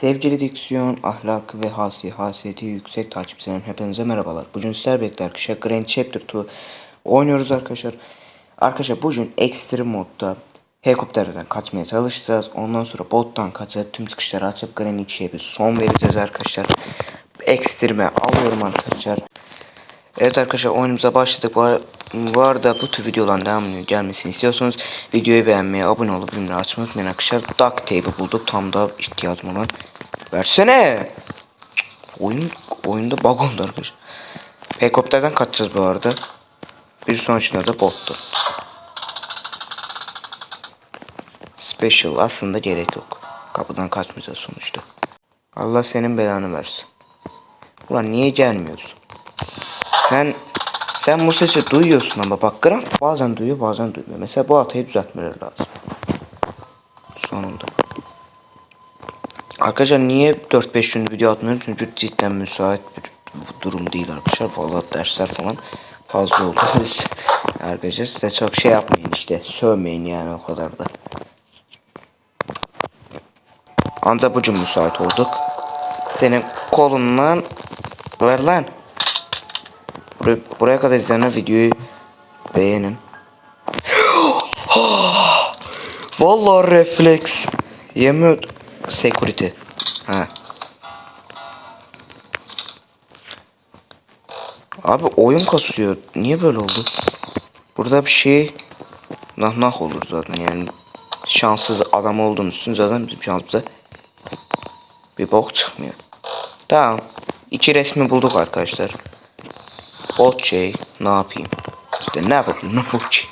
Sevgili diksiyon, ahlakı ve hasi, hasiyeti yüksek takipçilerim hepinize merhabalar. Bugün sizler birlikte arkadaşlar Grand Chapter 2 oynuyoruz arkadaşlar. Arkadaşlar bugün ekstrem modda helikopterden kaçmaya çalışacağız. Ondan sonra bottan kaçıp tüm çıkışları açıp Grand 2'ye bir son vereceğiz arkadaşlar. Ekstreme alıyorum arkadaşlar. Evet arkadaşlar oyunumuza başladık. Bu, ar- bu arada bu tür videoların devamını gelmesini istiyorsanız videoyu beğenmeyi, abone olup bildirimleri açmayı unutmayın arkadaşlar. Duct tape'i bulduk. Tam da ihtiyacım olan. Versene. Oyun, oyunda bug oldu. Helikopterden kaçacağız bu arada. Bir sonrakında da bottu. Special aslında gerek yok. Kapıdan kaçmayacağız sonuçta. Allah senin belanı versin. Ulan niye gelmiyorsun? Sen sen bu sesi duyuyorsun ama bak Grant bazen duyuyor bazen duymuyor. Mesela bu hatayı düzeltmeleri lazım. Sonunda. Arkadaşlar niye 4-5 gün video atmıyorum? Çünkü cidden müsait bir durum değil arkadaşlar. Vallahi dersler falan fazla oldu. Arkadaşlar size çok şey yapmayın işte. Sövmeyin yani o kadar da. Ancak bugün müsait olduk. Senin kolundan ver lan. Buraya, buraya kadar izlenen videoyu beğenin. Vallahi refleks. Yemiyor security. Ha. Abi oyun kasıyor. Niye böyle oldu? Burada bir şey nah nah olur zaten yani. Şanssız adam olduğumuz için zaten bizim şansımıza bir bok çıkmıyor. Tamam. İki resmi bulduk arkadaşlar. Bot şey ne yapayım? İşte ne yapayım ne bot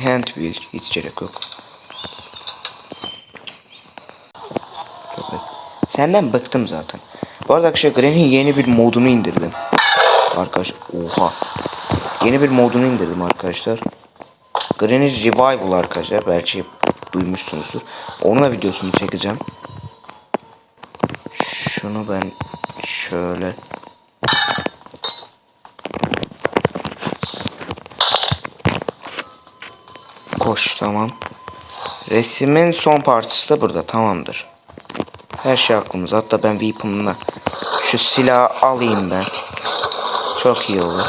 Hand wheel hiç gerek yok. Senden bıktım zaten. Bu arada arkadaşlar Granny'in yeni bir modunu indirdim. Arkadaş oha. Yeni bir modunu indirdim arkadaşlar. Granny Revival arkadaşlar belki duymuşsunuzdur. Onun da videosunu çekeceğim. Şunu ben şöyle Koş tamam. Resimin son parçası da burada tamamdır. Her şey aklımızda. Hatta ben weapon'la şu silahı alayım ben. Çok iyi olur.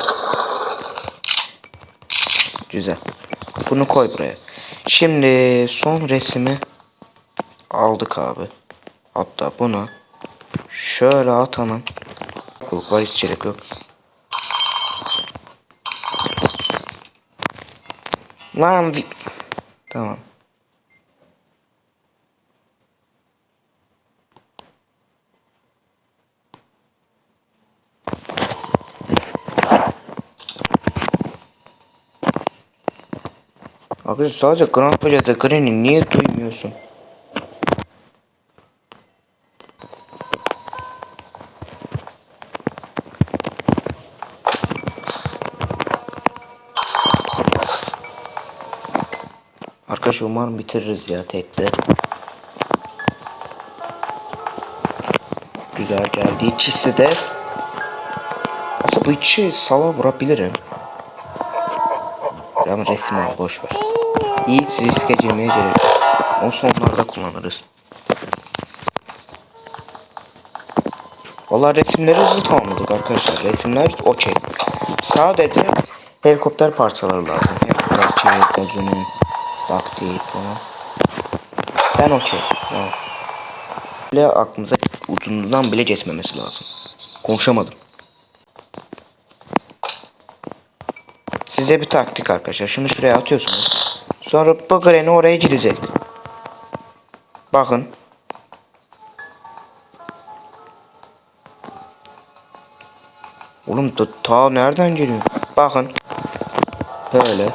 Güzel. Bunu koy buraya. Şimdi son resmi aldık abi. Hatta bunu şöyle atalım. Yok var hiç gerek yok. Lan Tamam. Abi sadece Grand Paja'da Granny niye duymuyorsun? Arkadaş umarım bitiririz ya tekte. Güzel geldi. İkisi de. Bu içi sala vurabilirim. Ama resim al boş ver. Hiç riske girmeye gerek yok. Onu sonlarda kullanırız. Valla resimleri hızlı tamamladık arkadaşlar. Resimler okey. Sadece helikopter parçaları lazım. Helikopter çevik gözünün bak değil falan. Sen okey. Tamam. Bile aklımıza ucundan bile geçmemesi lazım. Konuşamadım. Size bir taktik arkadaşlar. Şunu şuraya atıyorsunuz. Sonra bu oraya gidecek. Bakın. Oğlum ta, ta nereden geliyor? Bakın. Böyle.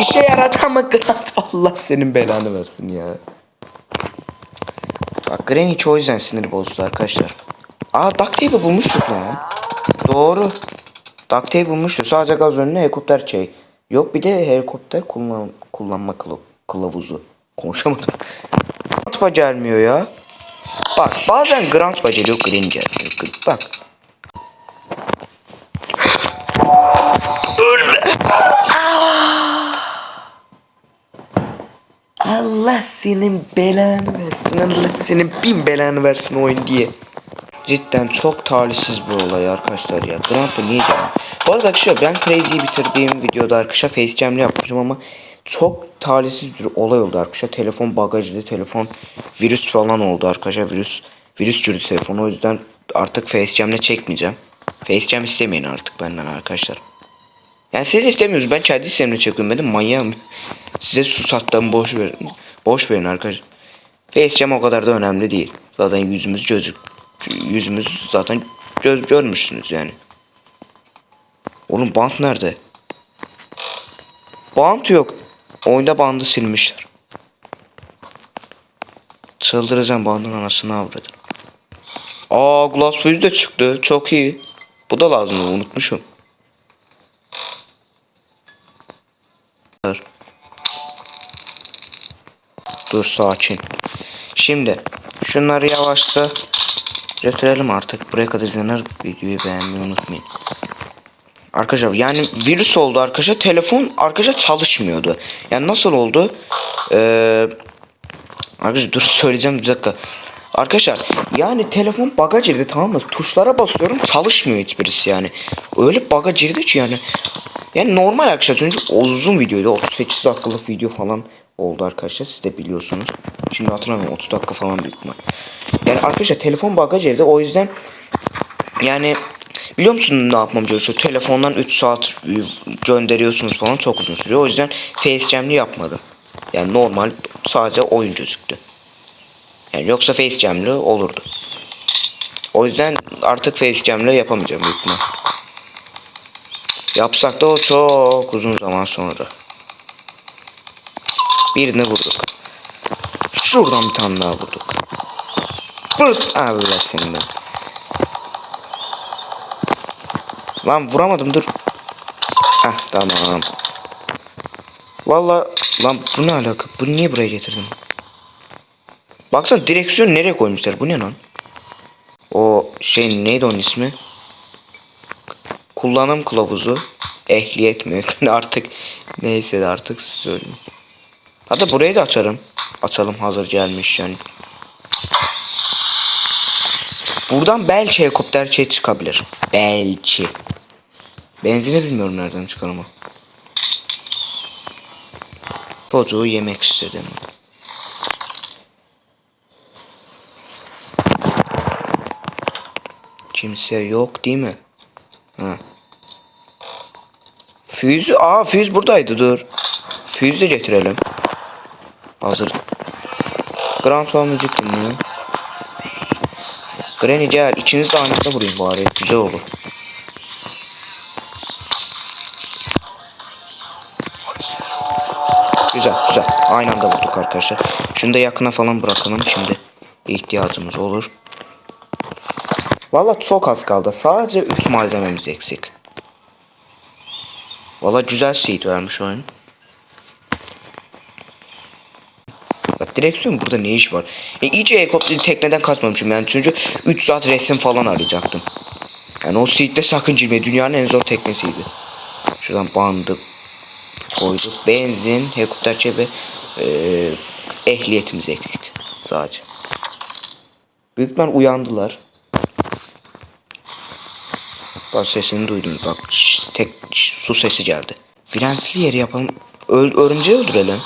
İşe yaradı ama Grant Allah senin belanı versin ya. Bak hiç o yüzden sinir bozdu arkadaşlar. Aa duct tape'i bulmuştuk lan. Doğru. Duct tape bulmuştuk. Sadece gaz önüne helikopter şey. Yok bir de helikopter kullan kullanma kılav kılavuzu. Konuşamadım. Grant gelmiyor ya. Bak bazen Grant geliyor Green gelmiyor. Bak. Allah senin belanı versin. Allah senin bin belanı versin oyun diye. Cidden çok talihsiz bir olay arkadaşlar ya. Grandpa niye geldi? Bu arada arkadaşlar ben Crazy'yi bitirdiğim videoda arkadaşlar facecam'le yapmışım ama çok talihsiz bir olay oldu arkadaşlar. Telefon bagajlı, telefon virüs falan oldu arkadaşlar. Virüs virüs çürüdü telefonu. O yüzden artık facecam'le çekmeyeceğim. Facecam istemeyin artık benden arkadaşlar. Yani siz istemiyorsunuz. Ben kendi isteğimle çekiyorum. Benim manyağım. Size su sattığımı boş verin. Boş verin arkadaşlar. Facecam o kadar da önemli değil. Zaten yüzümüz gözük. Yüzümüz zaten göz görmüşsünüz yani. Oğlum bant nerede? Bant yok. Oyunda bandı silmişler. Çıldıracağım bandın anasını avradım. Aa Glass Fuse de çıktı. Çok iyi. Bu da lazım unutmuşum. Dur sakin. Şimdi şunları yavaşça götürelim artık. Buraya kadar izlenir videoyu beğenmeyi unutmayın. Arkadaşlar yani virüs oldu arkadaşlar. Telefon arkadaşlar çalışmıyordu. Yani nasıl oldu? Ee, arkadaşlar dur söyleyeceğim bir dakika. Arkadaşlar yani telefon baga girdi tamam mı? Tuşlara basıyorum çalışmıyor hiçbirisi yani. Öyle baga girdi ki yani. Yani normal arkadaşlar çünkü uzun videoydu. 38 dakikalık video falan oldu arkadaşlar. Siz de biliyorsunuz. Şimdi hatırlamıyorum 30 dakika falan büyük ihtimal. Yani arkadaşlar telefon baga girdi. O yüzden yani biliyor musun ne yapmam gerekiyor? Telefondan 3 saat gönderiyorsunuz falan çok uzun sürüyor. O yüzden facecam'li yapmadım. Yani normal sadece oyun gözüktü. Yani yoksa facecam'li olurdu. O yüzden artık facecam'le yapamayacağım büyük ihtimal. Yapsak da o çok uzun zaman sonra. Birini vurduk. Şuradan bir tane daha vurduk. Vurduk. Allah senin ben. Lan vuramadım dur. Heh tamam. Valla lan bu ne alaka? Bu niye buraya getirdim? Baksana direksiyon nereye koymuşlar? Bu ne lan? O şey neydi onun ismi? Kullanım kılavuzu. Ehliyet mi? artık neyse de artık söyleyeyim. Hatta burayı da açarım. Açalım hazır gelmiş yani. Buradan belki helikopter şey çıkabilir. Belki. Benzini bilmiyorum nereden çıkar ama. Çocuğu yemek istedim. Kimse yok değil mi? Ha. Füzü, aa füz buradaydı dur. Füz de getirelim. Hazır. Grand Plan müzik dinliyor. Granny gel ikiniz de aynısına vurayım bari. Güzel olur. Güzel güzel. Aynı anda vurduk arkadaşlar. Şunu da yakına falan bırakalım şimdi. ihtiyacımız olur. Valla çok az kaldı. Sadece 3 malzememiz eksik. Valla güzel seed vermiş oyun. Direksiyon burada ne iş var? E, iyice helikopteri tekneden kaçmamışım yani çünkü 3 saat resim falan arayacaktım. Yani o seed'de sakın girme dünyanın en zor teknesiydi. Şuradan bandı koyduk. Benzin, helikopter cebi, e, ehliyetimiz eksik sadece. Büyükmen uyandılar. Bak sesini duydum. Bak şş, tek şş, su sesi geldi. Frensli yeri yapalım. Öl, örümceği öldürelim.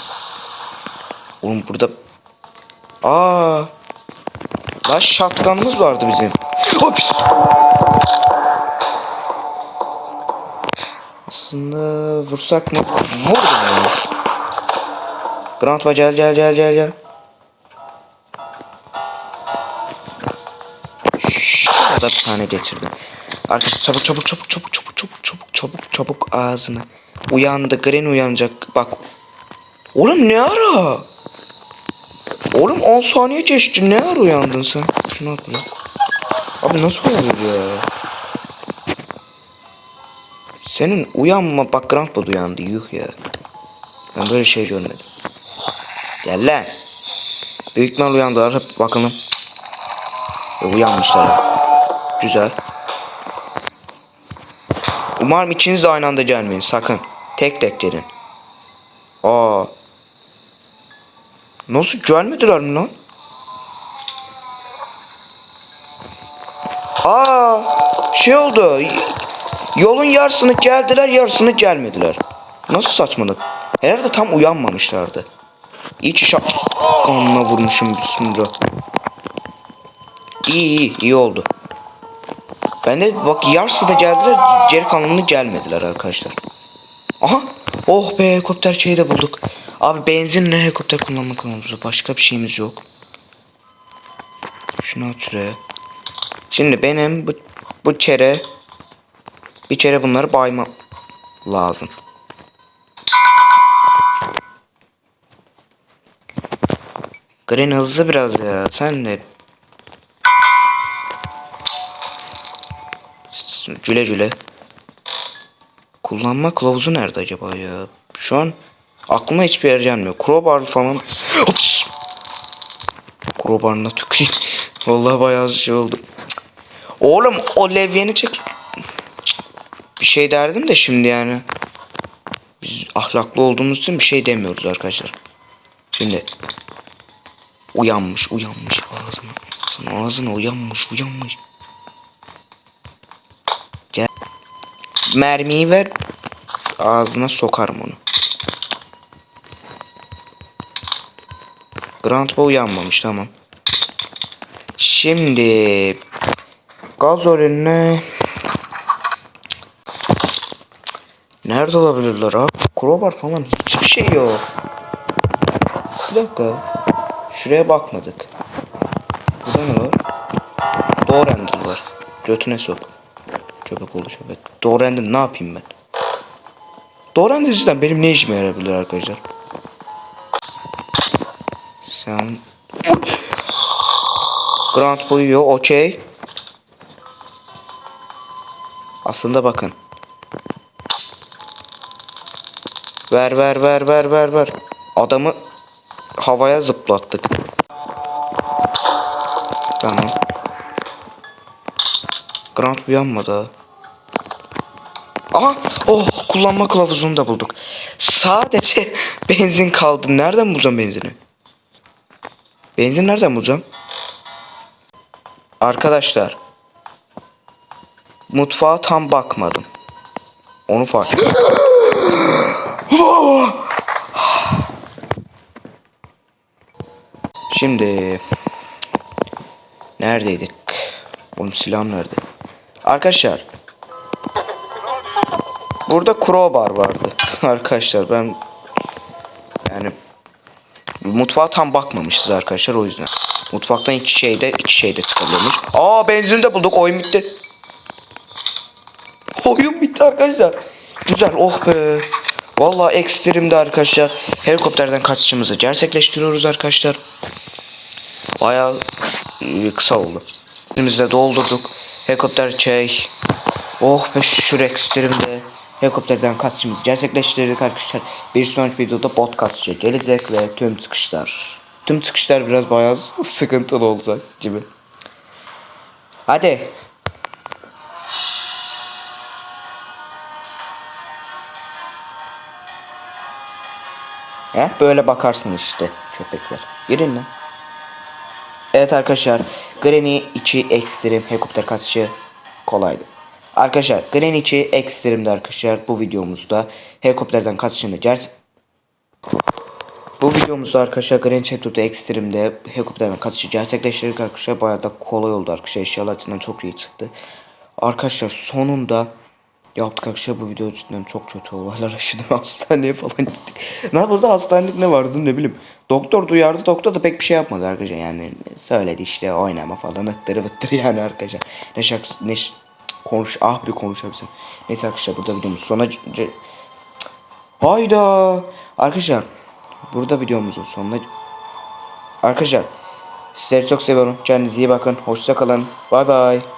Oğlum burada... Aa. Lan şatkanımız vardı bizim. Ops. Aslında vursak mı? Vurdum ya. Grandpa gel gel gel gel gel. Şurada bir tane geçirdim. Arkadaşlar çabuk çabuk çabuk çabuk çabuk çabuk çabuk çabuk çabuk ağzını. Uyandı Gren uyanacak. Bak. Oğlum ne ara? Oğlum 10 saniye geçti. Ne ara uyandın sen? Şunu at. Abi nasıl olur ya? Senin uyanma bak Grandpa uyandı. Yuh ya. Ben böyle şey görmedim. Gel lan. Büyük ihtimal uyandılar. Hep bakalım. E, uyanmışlar. Güzel. Umarım ikiniz de aynı anda gelmeyin sakın. Tek tek gelin. Aa. Nasıl gelmediler mi lan? Aa şey oldu. Yolun yarısını geldiler yarısını gelmediler. Nasıl saçmalık? Herhalde tam uyanmamışlardı. İç şak kanına vurmuşum bismillah. İyi iyi iyi oldu. Ben de bak yarısı da geldiler geri kalanını gelmediler arkadaşlar. Aha oh be helikopter şeyi de bulduk. Abi benzinle helikopter kullanmak konumuzda başka bir şeyimiz yok. Şunu at şuraya. Şimdi benim bu, bu kere bir kere bunları bayma lazım. Green hızlı biraz ya. Sen de Cüle cüle. Kullanma kılavuzu nerede acaba ya? Şu an aklıma hiçbir yer gelmiyor. Crowbar falan. Ops. Crowbar'ına tüküreyim. Vallahi bayağı şey oldu. Oğlum o levyeni çek. Bir şey derdim de şimdi yani. Biz ahlaklı olduğumuz için bir şey demiyoruz arkadaşlar. Şimdi uyanmış uyanmış ağzına ağzına, ağzına uyanmış uyanmış. Mermiyi ver. Ağzına sokarım onu. Grant Bow uyanmamış tamam. Şimdi gazolünle Nerede olabilirler abi? Crowbar falan hiçbir şey yok. Bir dakika. Şuraya bakmadık. Burada ne var? Doğru var. Götüne sok. Köpek oldu köpek. Doğru handle ne yapayım ben? Doğru handle cidden benim ne işime yarayabilir arkadaşlar? Sen... Grant uyuyor okey. Aslında bakın. Ver ver ver ver ver ver. Adamı havaya zıplattık. Tamam. Grant uyanmadı. Aha! Oh! Kullanma kılavuzunu da bulduk. Sadece benzin kaldı. Nereden bulacağım benzini? Benzin nereden bulacağım? Arkadaşlar. Mutfağa tam bakmadım. Onu fark ettim. Şimdi neredeydik? Oğlum silahım nerede? Arkadaşlar burada crowbar vardı. arkadaşlar ben yani mutfağa tam bakmamışız arkadaşlar o yüzden. Mutfaktan iki şeyde iki şeyde çıkabiliyormuş. Aa benzin de bulduk oyun bitti. Oyun bitti arkadaşlar. Güzel oh be. Vallahi ekstremde arkadaşlar. Helikopterden kaçışımızı gerçekleştiriyoruz arkadaşlar. Bayağı e, kısa oldu. Elimizi de doldurduk. Helikopter şey. Oh be şu ekstremde. Helikopterden kaçışımızı gerçekleştirdik arkadaşlar. Bir sonraki videoda bot kaçışı gelecek ve tüm çıkışlar. Tüm çıkışlar biraz bayağı sıkıntılı olacak gibi. Hadi. He, böyle bakarsın işte köpekler. Girin lan. Evet arkadaşlar. Granny içi ekstrem helikopter kaçışı kolaydı. Arkadaşlar Granny içi ekstremdi arkadaşlar bu videomuzda. Helikopterden kaçışını gerçek bu videomuzda arkadaşlar Grand Chapter'da ekstremde helikopterden kaçışı gerçekleştirdik arkadaşlar. Bayağı da kolay oldu arkadaşlar. Eşyalar çok iyi çıktı. Arkadaşlar sonunda yaptık arkadaşlar bu video cidden çok kötü olaylar yaşadım. Hastaneye falan gittik. Ne burada hastanelik ne vardı ne bileyim. Doktor duyardı. Doktor da pek bir şey yapmadı arkadaşlar. Yani söyledi işte oynama falan ıttırı vıttırı yani arkadaşlar. Ne şaks ne konuş ah bir konuşabilsem. Neyse arkadaşlar burada videomuz sona Hayda. Arkadaşlar burada videomuzun sonuna Arkadaşlar sizleri çok seviyorum. Kendinize iyi bakın. Hoşça kalın. Bay bay.